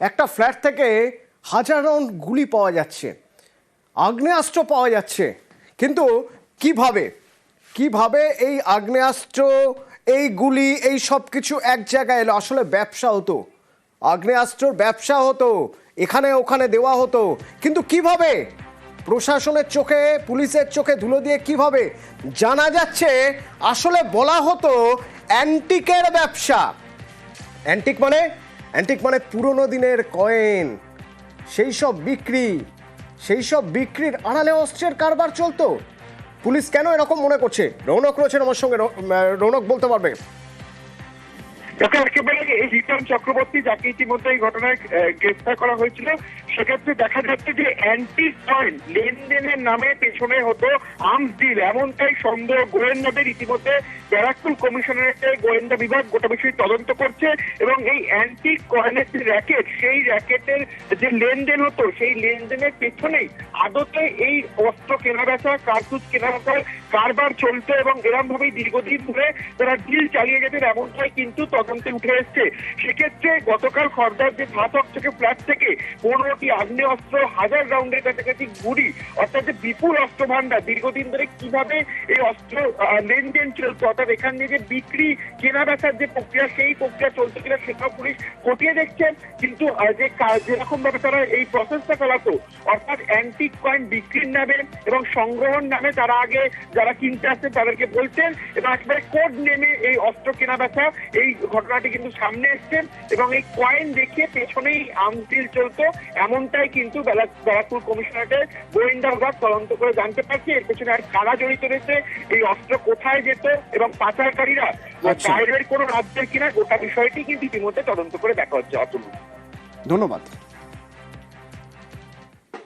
একটা ফ্ল্যাট থেকে হাজার রাউন্ড গুলি পাওয়া যাচ্ছে। আগ্নেয়াস্ত্র পাওয়া যাচ্ছে। কিন্তু কীভাবে? কীভাবে এই আগ্নেয়াস্ত্র, এই গুলি, এই সব কিছু এক জায়গায় এলো? আসলে ব্যবসা হতো। আগ্নেয়াস্ত্রর ব্যবসা হতো। এখানে ওখানে দেওয়া হতো। কিন্তু কীভাবে? প্রশাসনের চোখে, পুলিশের চোখে ধুলো দিয়ে কীভাবে? জানা যাচ্ছে, আসলে বলা হতো অ্যান্টিকের ব্যবসা। অ্যান্টিক মানে অ্যান্টিক মানে পুরনো দিনের কয়েন সেই সব বিক্রি, সেই সব বিক্রির আড়ালে অস্ত্রের কারবার চলতো। পুলিশ কেন এরকম মনে করছে? রৌনক রয়েছেন আমার সঙ্গে রৌনক বলতে পারবে। দেখো একেবারে এই রিটার্ন চক্রবর্তী যাকে ইতিমধ্যে এই ঘটনায় গ্রেফতার করা হয়েছিল, সেক্ষেত্রে দেখা যাচ্ছে যে অ্যান্টি কয়েন লেনদেনের নামে পেছনে হতো আর্মস ডিল এমনটাই সন্দেহ গোয়েন্দাদের ইতিমধ্যে। ব্যারাকপুর কমিশনারেটের গোয়েন্দা বিভাগ গোটা বিষয় তদন্ত করছে এবং এই অ্যান্টি কয়েনের যে র্যাকেট সেই র্যাকেটের যে লেনদেন হতো, সেই লেনদেনের পেছনেই আদতে এই অস্ত্র কেনাবেচা, কার্তুজ কেনাবেচার কারবার চলতো এবং এরম ভাবেই দীর্ঘদিন ধরে তারা ডিল চালিয়ে যেতেন এমনটাই কিন্তু তদন্তে উঠে এসছে। সেক্ষেত্রে গতকাল খর্দার যে ঘাতক থেকে ফ্ল্যাট থেকে পনেরোটি আগ্নেয় অস্ত্র হাজার রাউন্ডের কাছাকাছি গুলি, অর্থাৎ যে বিপুল অস্ত্র ভান্ডার দীর্ঘদিন ধরে কীভাবে এই অস্ত্র লেনদেন চলতো অর্থাৎ এখান দিয়ে যে বিক্রি, কেনা বেচার যে প্রক্রিয়া, সেই প্রক্রিয়া চলছে কিনা সেটাও পুলিশ খতিয়ে দেখছেন। কিন্তু যে যেরকম ভাবে তারা এই প্রসেসটা চালাতো, অর্থাৎ অ্যান্টিক কয়েন বিক্রির নামে এবং সংগ্রহণ নামে তারা আগে যারা কিনতে আসছেন তাদেরকে বলছেন এবং একেবারে কোড নেমে এই অস্ত্র কেনা বেচা এই ঘটনাটি কিন্তু সামনে এসছেন এবং এই কয়েন দেখে পেছনেই আমটিল চলতো এমনটাই কিন্তু ব্যারাকপুর কমিশনারেটের গোয়েন্দা বিভাগ তদন্ত করে জানতে পারছে। এর পেছনে আর কারা জড়িত রয়েছে এই অস্ত্র কোথায় যেত এবং পাচারকারীরা আচ্ছা। বাইরের কোনো রাজ্যের কিনা গোটা বিষয়টি কিন্তু ইতিমধ্যে তদন্ত করে দেখা হচ্ছে অতুল ধন্যবাদ।